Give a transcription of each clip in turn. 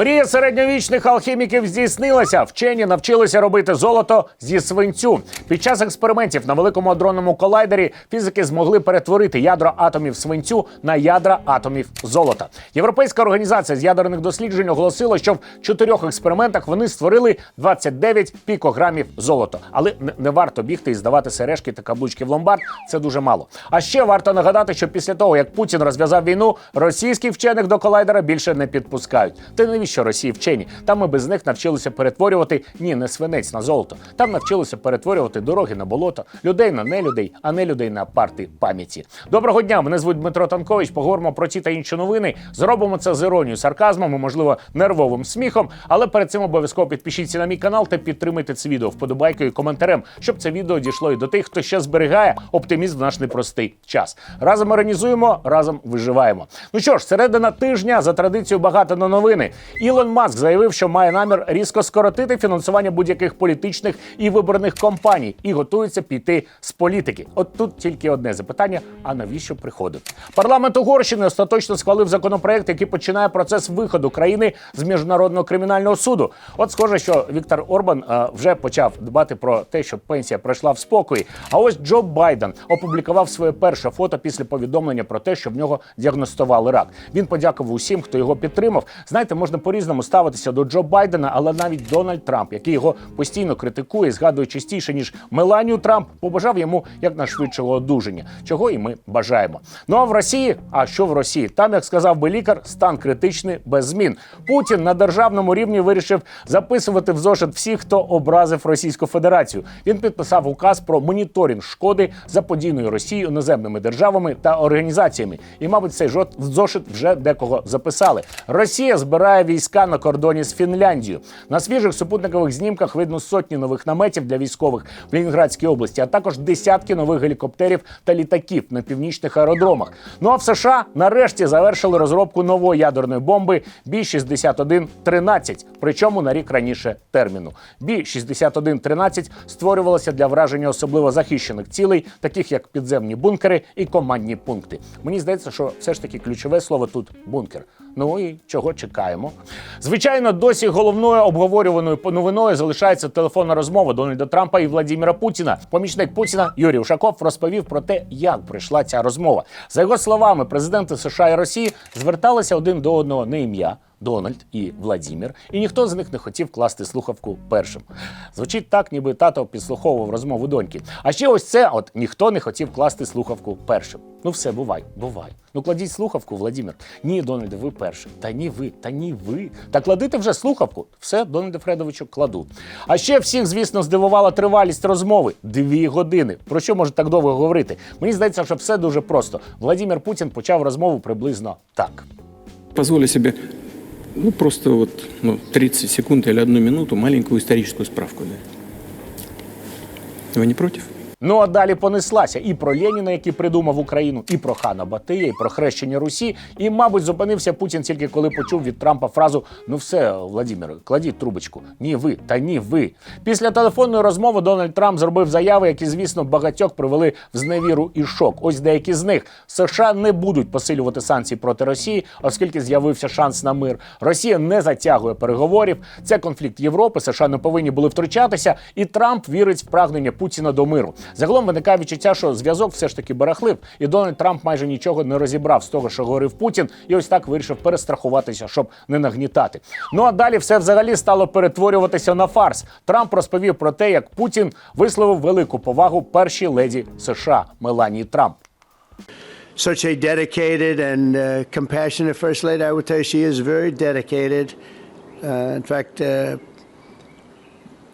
Мрія середньовічних алхіміків здійснилася. Вчені навчилися робити золото зі свинцю. Під час експериментів на великому адронному колайдері фізики змогли перетворити ядра атомів свинцю на ядра атомів золота. Європейська організація з ядерних досліджень оголосила, що в чотирьох експериментах вони створили 29 пікограмів золота. Але не, варто бігти і здавати сережки та каблучки в ломбард. Це дуже мало. А ще варто нагадати, що після того, як Путін розв'язав війну, російських вчених до колайдера більше не підпускають. Та навіщо Росії вчені? Там ми без них навчилися перетворювати ні, не свинець на золото. Там навчилися перетворювати дороги на болото, людей на нелюдей, а не людей на парти пам'яті. Доброго дня! Мене звуть Дмитро Танкович. Поговоримо про ті та інші новини. Зробимо це з іронією, сарказмом і, можливо, нервовим сміхом. Але перед цим обов'язково підпишіться на мій канал та підтримайте це відео вподобайкою і коментарем, щоб це відео дійшло і до тих, хто ще зберігає оптимізм в наш непростий час. Разом організуємо, разом виживаємо. Ну що ж, середина тижня за традицією багато на новини. Ілон Маск заявив, що має намір різко скоротити фінансування будь-яких політичних і виборних кампаній і готується піти з політики. От тут тільки одне запитання: а навіщо приходити? Парламент Угорщини остаточно схвалив законопроект, який починає процес виходу країни з міжнародного кримінального суду. От схоже, що Віктор Орбан е, вже почав дбати про те, щоб пенсія пройшла в спокої. А ось Джо Байден опублікував своє перше фото після повідомлення про те, що в нього діагностували рак. Він подякував усім, хто його підтримав. Знаєте, можна по-різному ставитися до Джо Байдена, але навіть Дональд Трамп, який його постійно критикує, згадує частіше ніж Меланію Трамп, побажав йому якнайшвидшого одужання, чого і ми бажаємо. Ну а в Росії, а що в Росії? Там, як сказав би лікар, стан критичний без змін. Путін на державному рівні вирішив записувати в зошит всіх, хто образив Російську Федерацію. Він підписав указ про моніторинг шкоди заподійної Росії іноземними державами та організаціями. І, мабуть, цей зошит вже декого записали. Росія збирає війська на кордоні з Фінляндією. На свіжих супутникових знімках видно сотні нових наметів для військових в Лінінградській області, а також десятки нових гелікоптерів та літаків на північних аеродромах. Ну а в США нарешті завершили розробку нової ядерної бомби Бі-6113, причому на рік раніше терміну. Бі-6113 створювалася для враження особливо захищених цілей, таких як підземні бункери і командні пункти. Мені здається, що все ж таки ключове слово тут бункер. Ну і чого чекаємо? Звичайно, досі головною обговорюваною новиною залишається телефонна розмова Дональда Трампа і Владіміра Путіна. Помічник Путіна Юрій Ушаков розповів про те, як прийшла ця розмова. За його словами, президенти США і Росії зверталися один до одного не ім'я. Дональд і Владімір, і ніхто з них не хотів класти слухавку першим. Звучить так, ніби тато підслуховував розмову доньки. А ще ось це: от ніхто не хотів класти слухавку першим. Ну все, бувай, бувай. Ну кладіть слухавку, Владімір. Ні, Дональде, ви перший. Та ні ви, та ні ви. Та кладите вже слухавку. Все, Дональде Фредовичу, кладу. А ще всіх, звісно, здивувала тривалість розмови дві години. Про що може так довго говорити? Мені здається, що все дуже просто. Владимир Путін почав розмову приблизно так. Позволю себе, ну, просто вот ну, 30 секунд или одну минуту маленькую историческую справку. Да. Вы не против? Ну а далі понеслася і про Леніна, який придумав Україну, і про хана Батия, і про хрещення Русі. І, мабуть, зупинився Путін тільки коли почув від Трампа фразу: Ну все, Владімір, кладіть трубочку. Ні, ви, та ні, ви. Після телефонної розмови Дональд Трамп зробив заяви, які, звісно, багатьох привели в зневіру і шок. Ось деякі з них США не будуть посилювати санкції проти Росії, оскільки з'явився шанс на мир. Росія не затягує переговорів. Це конфлікт Європи. США не повинні були втручатися, і Трамп вірить в прагнення Путіна до миру. Загалом виникає відчуття, що зв'язок все ж таки барахлив, і Дональд Трамп майже нічого не розібрав з того, що говорив Путін, і ось так вирішив перестрахуватися, щоб не нагнітати. Ну а далі все взагалі стало перетворюватися на фарс. Трамп розповів про те, як Путін висловив велику повагу першій леді США Меланії Трамп. such a dedicated and uh, compassionate first lady. I would tell you she is very dedicated. Uh, in fact, uh,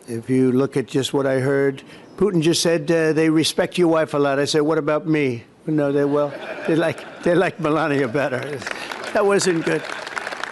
if you look at just what I heard, Putin just said uh, they respect your wife a lot. I said, what about me? No, they well, they like they like Melania better. That wasn't good.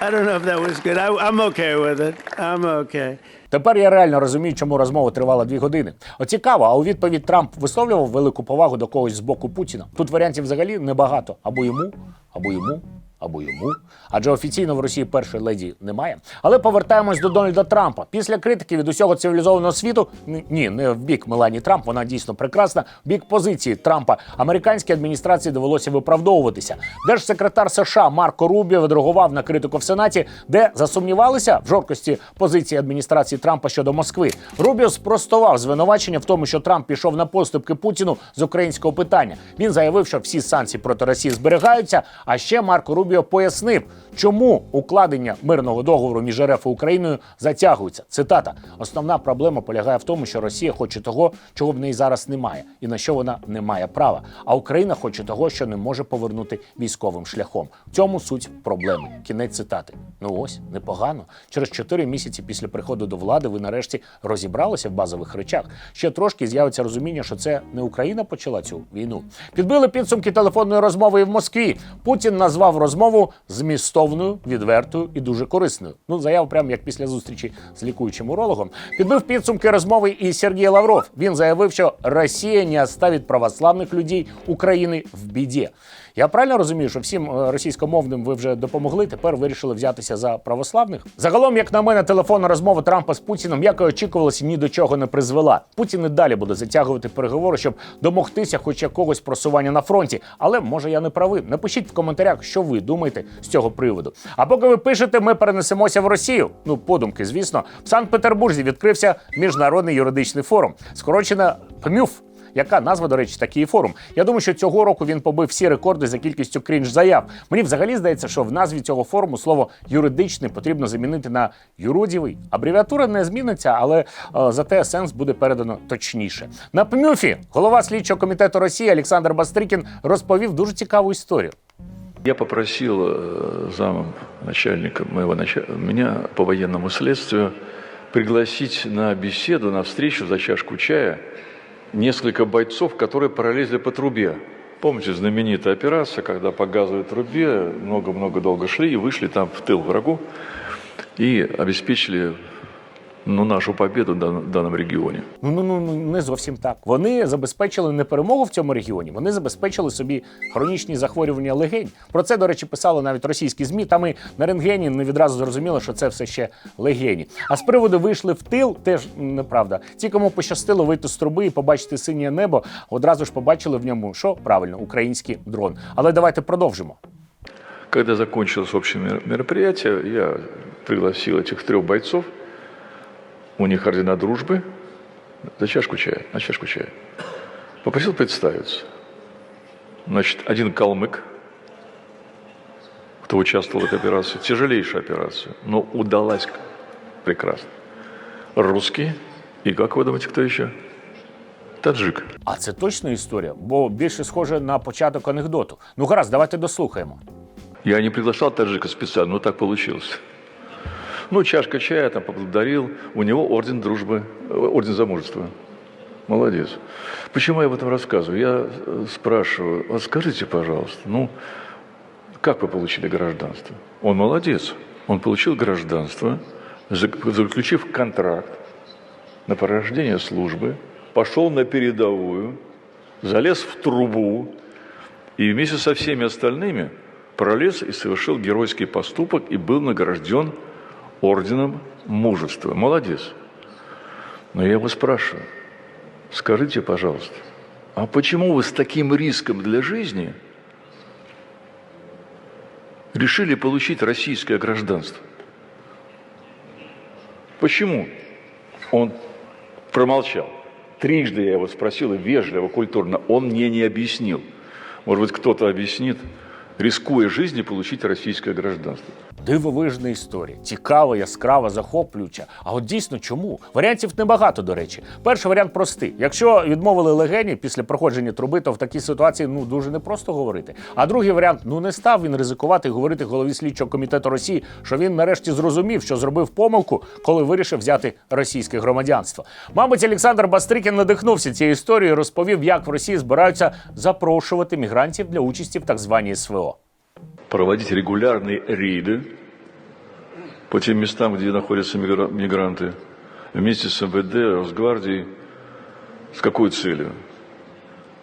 I don't know if that was good. I, I'm okay with it. I'm okay. Тепер я реально розумію, чому розмова тривала дві години. От цікаво, а у відповідь Трамп висловлював велику повагу до когось з боку Путіна. Тут варіантів взагалі небагато. Або йому, або йому, або йому. Адже офіційно в Росії першої леді немає. Але повертаємось до Дональда Трампа. Після критики від усього цивілізованого світу ні- не в бік Мелані Трамп, вона дійсно прекрасна. В бік позиції Трампа американській адміністрації довелося виправдовуватися. Держсекретар США Марко Рубіо відреагував на критику в Сенаті, де засумнівалися в жорсткості позиції адміністрації Трампа щодо Москви. Рубіо спростував звинувачення в тому, що Трамп пішов на поступки Путіну з українського питання. Він заявив, що всі санкції проти Росії зберігаються. А ще Марко Рубіо пояснив, чому укладення мирного договору між РФ і Україною затягується. Цитата: основна проблема полягає в тому, що Росія хоче того, чого в неї зараз немає, і на що вона не має права. А Україна хоче того, що не може повернути військовим шляхом. В цьому суть проблеми. Кінець цитати. Ну ось непогано. Через чотири місяці після приходу до влади ви нарешті розібралися в базових речах. Ще трошки з'явиться розуміння, що це не Україна почала цю війну. Підбили підсумки телефонної розмови і в Москві. Путін назвав розмову змістовною, відвертою і дуже корисною. Ну, заяв прямо як після зустрічі з лікуючим урологом. Підбив підсумки розмови і Сергій Лавров. Він заявив, що Росія не оставить православних людей України в біді. Я правильно розумію, що всім е, російськомовним ви вже допомогли. Тепер вирішили взятися за православних. Загалом, як на мене, телефонна розмова Трампа з Путіним, як і очікувалося, ні до чого не призвела. Путін і далі буде затягувати переговори, щоб домогтися хоч якогось просування на фронті. Але може я не правий. Напишіть в коментарях, що ви думаєте з цього приводу. А поки ви пишете, ми перенесемося в Росію. Ну, подумки, звісно, в Санкт-Петербурзі відкрився міжнародний юридичний форум, скорочена ПМЮФ. Яка назва, до речі, такий форум? Я думаю, що цього року він побив всі рекорди за кількістю крінж заяв. Мені взагалі здається, що в назві цього форуму слово юридичний потрібно замінити на юродівий. Абревіатура не зміниться, але е, зате сенс буде передано точніше. На ПМЮФі голова слідчого комітету Росії Олександр Бастрикін розповів дуже цікаву історію. Я попросил э, зам начальника моего нача- меня по военному следствию пригласить на беседу, на встречу за чашку чая несколько бойцов, которые пролезли по трубе. Помните знаменитая операция, когда по газовой трубе много-много долго шли и вышли там в тыл врагу и обеспечили ну, нашу победу в дан- в данном регионе. Ну, ну, ну, ну не зовсім так. Вони забезпечили не перемогу в цьому регіоні, вони забезпечили собі хронічні захворювання легень. Про це, до речі, писали навіть російські змі. Там і на рентгені не відразу зрозуміло, що це все ще легені. А з приводу вийшли в тил, теж неправда. Ті, кому пощастило вийти з труби і побачити синє небо, одразу ж побачили в ньому, що правильно, український дрон. Але давайте продовжимо. Когда закончилось общее мероприятие, я пригласил этих трех бойцов. У них ордена дружбы. За чашку чая, на чашку чая. Попросил представиться. Значит, один калмык, кто участвовал в этой операции. Тяжелейшая операция, но удалась прекрасно. Русский. И как вы думаете, кто еще? Таджик. А це точно історія, бо більше схоже на початок анекдоту. Ну гаразд, давайте дослухаємо. Я не приглашал таджика специально, но так получилось. Ну, чашка чая там поблагодарил. У него орден дружбы, э, орден за мужество. Молодец. Почему я об этом рассказываю? Я э, спрашиваю, вот скажите, пожалуйста, ну, как вы получили гражданство? Он молодец. Он получил гражданство, зак- заключив контракт на прохождение службы, пошел на передовую, залез в трубу и вместе со всеми остальными пролез и совершил геройский поступок и был награжден орденом мужества. Молодец. Но я его спрашиваю, скажите, пожалуйста, а почему вы с таким риском для жизни решили получить российское гражданство? Почему? Он промолчал. Трижды я его спросил, и вежливо, культурно, он мне не объяснил. Может быть, кто-то объяснит, рискуя жизнью, получить российское гражданство. Дивовижна історія, цікава, яскрава, захоплююча. А от дійсно чому? Варіантів небагато, до речі. Перший варіант простий. Якщо відмовили легені після проходження труби, то в такій ситуації ну дуже непросто говорити. А другий варіант ну не став він ризикувати говорити голові слідчого комітету Росії, що він нарешті зрозумів, що зробив помилку, коли вирішив взяти російське громадянство. Мабуть, Олександр Бастрикін надихнувся цією історією, розповів, як в Росії збираються запрошувати мігрантів для участі в так званій СВО. Проводить регулярные рейды по тем местам, где находятся мигра- мигранты, вместе с МВД, Росгвардией. С какой целью?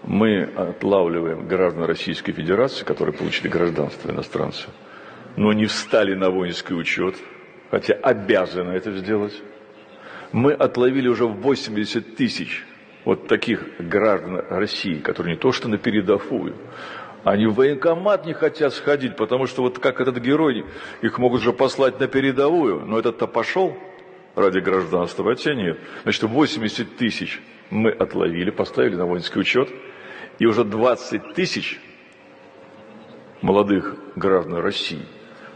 Мы отлавливаем граждан Российской Федерации, которые получили гражданство иностранцев, но не встали на воинский учет, хотя обязаны это сделать. Мы отловили уже 80 тысяч вот таких граждан России, которые не то что на передовую, они в военкомат не хотят сходить, потому что вот как этот герой, их могут же послать на передовую, но этот-то пошел ради гражданства, а те нет. Значит, 80 тысяч мы отловили, поставили на воинский учет, и уже 20 тысяч молодых граждан России,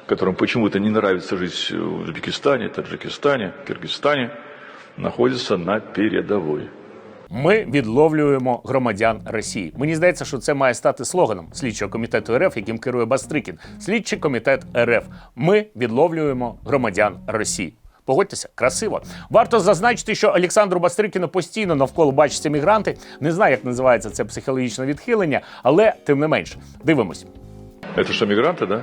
которым почему-то не нравится жить в Узбекистане, Таджикистане, Киргизстане, находятся на передовой. Ми відловлюємо громадян Росії. Мені здається, що це має стати слоганом слідчого комітету РФ, яким керує Бастрикін. Слідчий комітет РФ. Ми відловлюємо громадян Росії. Погодьтеся, красиво. Варто зазначити, що Олександру Бастрикіну постійно навколо бачаться мігранти. Не знаю, як називається це психологічне відхилення, але тим не менш, дивимось. Это что, мигранты, да?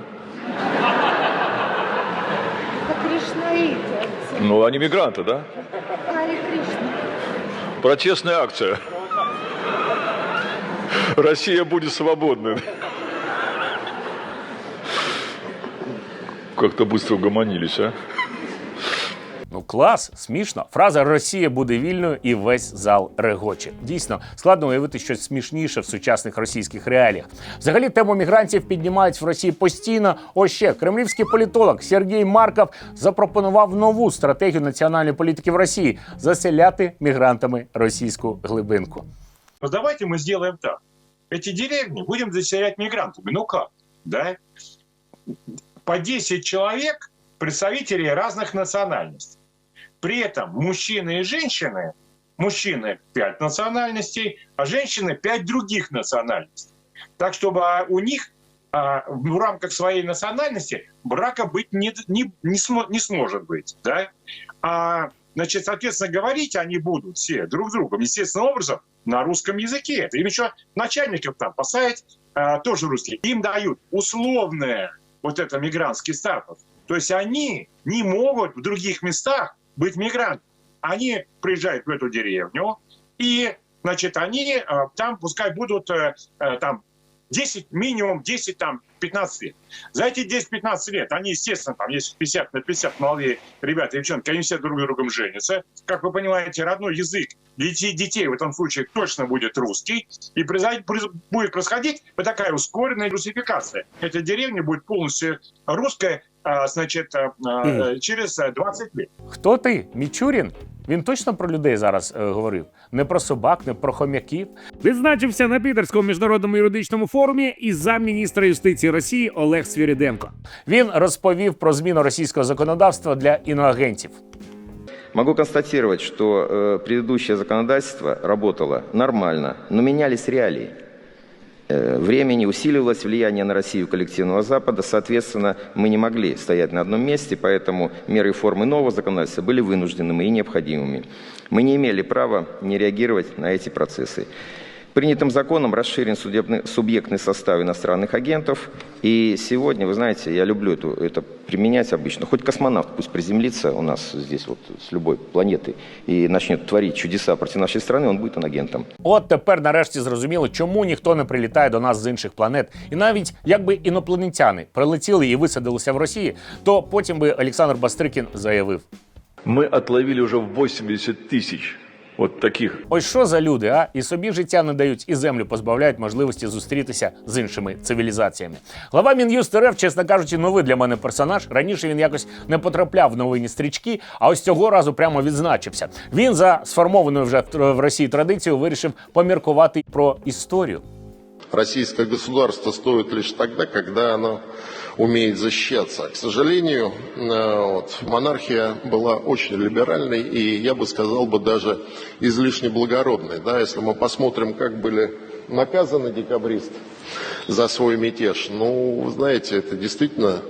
Это кришнаиты, отцы. Ну, они мигранты, да? Протестная акция. Россия будет свободной. Как-то быстро угомонились, а? Ну клас, смішно. Фраза Росія буде вільною і весь зал регоче. Дійсно, складно уявити щось смішніше в сучасних російських реаліях. Взагалі тему мігрантів піднімають в Росії постійно. Ось ще кремлівський політолог Сергій Марков запропонував нову стратегію національної політики в Росії заселяти мігрантами російську глибинку. Ну давайте мы сделаем так. Эти деревни будем заселять мигрантами. Ну как? Да? По 10 человек представителей разных национальностей. При этом мужчины и женщины, мужчины 5 национальностей, а женщины 5 других национальностей. Так, чтобы а, у них а, в рамках своей национальности брака быть не, не, не, смо- не сможет быть. Да? А, значит, соответственно, говорить они будут все друг с другом, естественным образом, на русском языке. Им еще начальников там поставить а, тоже русские. Им дают условное вот это мигрантский статус. То есть они не могут в других местах быть мигрантами. Они приезжают в эту деревню, и, значит, они э, там пускай будут э, э, там 10, минимум 10, там, 15 лет. За эти 10-15 лет они, естественно, там, если 50 на 50 молодые ребята и девчонки, они все друг с другом женятся. Как вы понимаете, родной язык детей, детей в этом случае точно будет русский. И будет происходить вот такая ускоренная русификация. Эта деревня будет полностью русская, а, значит, а, а, через 20 лет. Хто ти? Мічурін? Він точно про людей зараз е, говорив. Не про собак, не про хом'яків. Відзначився на Підерському міжнародному юридичному форумі і замміністра юстиції Росії Олег Свіріденко. Він розповів про зміну російського законодавства для іноагентів. Могу констатировать, что э, предыдущее законодательство работало нормально, но менялись реалии. Э, времени усиливалось влияние на Россию коллективного Запада, соответственно, мы не могли стоять на одном месте, поэтому меры и формы нового законодательства были вынужденными и необходимыми. Мы не имели права не реагировать на эти процессы. Принятым законом расширен судебный, субъектный состав иностранных агентов. И сегодня, вы знаете, я люблю эту, это применять обычно. Хоть космонавт пусть приземлится у нас здесь вот с любой планеты и начнет творить чудеса против нашей страны, он будет агентом. От тепер нарешті зрозуміло, чому ніхто не прилітає до нас з інших планет. І навіть якби інопланетяни прилетіли і висадилися в Росії, то потім би Олександр Бастрикін заявив: Мы отловили уже 80 тысяч вот таких ось що за люди, а і собі життя не дають, і землю позбавляють можливості зустрітися з іншими цивілізаціями. Глава РФ, чесно кажучи, новий для мене персонаж. Раніше він якось не потрапляв в новинні стрічки, а ось цього разу прямо відзначився. Він за сформованою вже в Росії традицією вирішив поміркувати про історію. Российское государство стоит лишь тогда, когда оно умеет защищаться. К сожалению, э, вот, монархия была очень либеральной и, я бы сказал, бы даже излишне благородной. Да, если мы посмотрим, как были наказаны декабристы за свой мятеж, ну, знаете, это действительно,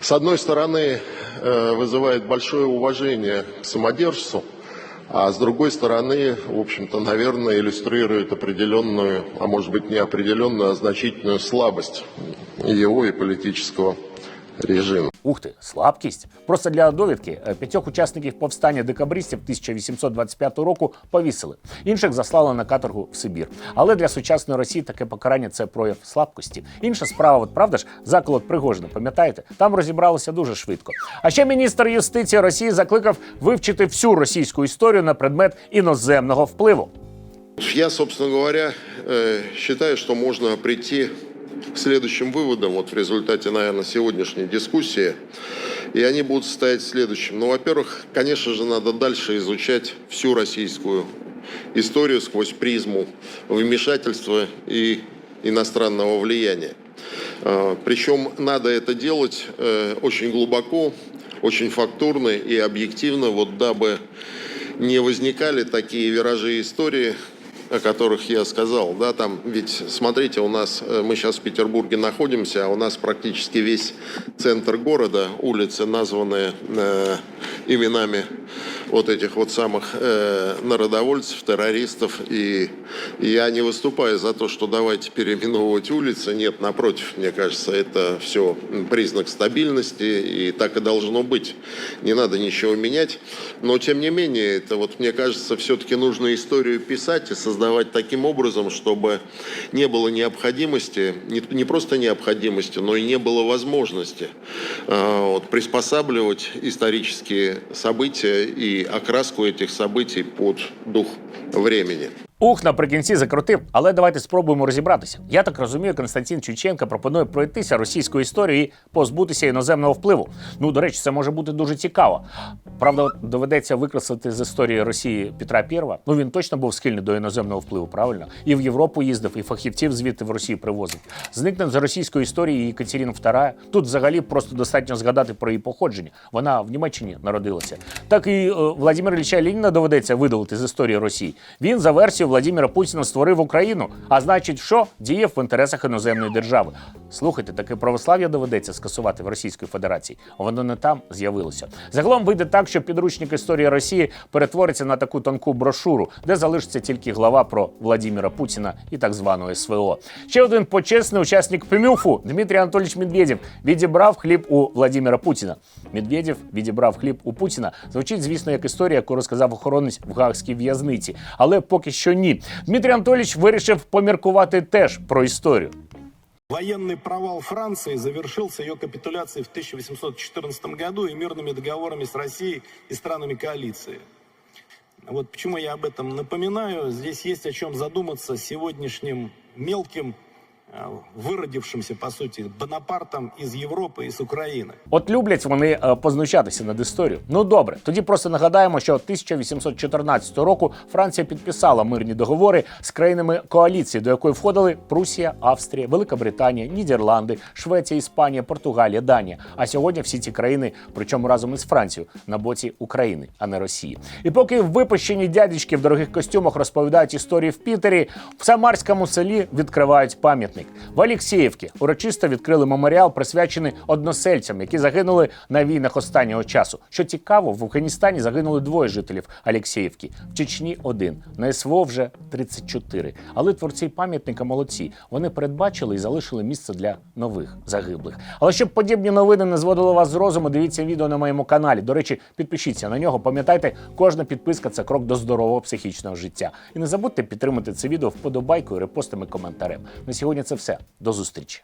с одной стороны, э, вызывает большое уважение к самодержцу, а с другой стороны, в общем-то, наверное, иллюстрирует определенную, а может быть не определенную, а значительную слабость его и политического режима. Ух ти, слабкість. Просто для довідки е, п'ятьох учасників повстання декабристів 1825 року повісили. Інших заслали на каторгу в Сибір. Але для сучасної Росії таке покарання це прояв слабкості. Інша справа, от правда ж, заколот Пригожина, пам'ятаєте? Там розібралося дуже швидко. А ще міністр юстиції Росії закликав вивчити всю російську історію на предмет іноземного впливу. Я, собственно говоря, э, считаю, что можно прийти следующим выводам вот в результате, наверное, сегодняшней дискуссии. И они будут состоять в следующем. Ну, во-первых, конечно же, надо дальше изучать всю российскую историю сквозь призму вмешательства и иностранного влияния. А, Причем надо это делать э, очень глубоко, очень фактурно и объективно, вот дабы не возникали такие виражи истории, о которых я сказал, да, там, ведь, смотрите, у нас, э, мы сейчас в Петербурге находимся, а у нас практически весь центр города, улицы, названные э, именами вот этих вот самых э, народовольцев, террористов, и я не выступаю за то, что давайте переименовывать улицы, нет, напротив, мне кажется, это все признак стабильности, и так и должно быть, не надо ничего менять, но, тем не менее, это вот, мне кажется, все-таки нужно историю писать и создавать таким образом, чтобы не было необходимости, не, не просто необходимости, но и не было возможности э, вот, приспосабливать исторические события и окраску этих событий под дух времени. Ух, наприкінці закрутив, але давайте спробуємо розібратися. Я так розумію, Константин Чученко пропонує пройтися російською історією і позбутися іноземного впливу. Ну, до речі, це може бути дуже цікаво. Правда, доведеться викреслити з історії Росії Петра І. Ну він точно був схильний до іноземного впливу, правильно? І в Європу їздив, і фахівців звідти в Росію привозив. Зникне з російської історії Екатерина II. Тут взагалі просто достатньо згадати про її походження. Вона в Німеччині народилася. Так і е, Владимира Ілліча Леніна доведеться видалити з історії Росії. Він за версією Владимира Путіна створив Україну, а значить, що діяв в інтересах іноземної держави. Слухайте, таке православ'я доведеться скасувати в Російській Федерації. Воно не там з'явилося. Загалом вийде так, що підручник історії Росії перетвориться на таку тонку брошуру, де залишиться тільки глава про Владимира Путіна і так званого СВО. Ще один почесний учасник ПМЮФу Дмитрій Анатолійович Медведєв відібрав хліб у Владимира Путіна. Медведєв відібрав хліб у Путіна. Звучить, звісно, як історія, яку розказав охоронець в гаагській в'язниці, але поки що ні. Дмитрій Анатолійович вирішив поміркувати теж про історію. Военный провал Франции завершился ее капитуляцией в 1814 году и мирными договорами с Россией и странами коалиции. Вот почему я об этом напоминаю. Здесь есть о чем задуматься сегодняшним мелким, э, выродившимся, по сути, Бонапартом из Европы и с Украины. От люблять вони е, познущатися над історією. Ну добре, тоді просто нагадаємо, що 1814 року Франція підписала мирні договори з країнами коаліції, до якої входили Прусія, Австрія, Велика Британія, Нідерланди, Швеція, Іспанія, Португалія, Данія. А сьогодні всі ці країни, причому разом із Францією, на боці України, а не Росії. І поки випущені дядечки в дорогих костюмах розповідають історії в Пітері, в Самарському селі відкривають пам'ятник. В Алєксєєвці урочисто відкрили меморіал, присвячений односельцям, які загинули на війнах останнього часу. Що цікаво, в Афганістані загинули двоє жителів Алєксєєвки, в Чечні один, на СВО вже 34. Але творці пам'ятника молодці. Вони передбачили і залишили місце для нових загиблих. Але щоб подібні новини не зводили вас з розуму, дивіться відео на моєму каналі. До речі, підпишіться на нього. Пам'ятайте, кожна підписка це крок до здорового психічного життя. І не забудьте підтримати це відео вподобайкою, репостами, коментарем. На сьогодні це все. До зустрічі.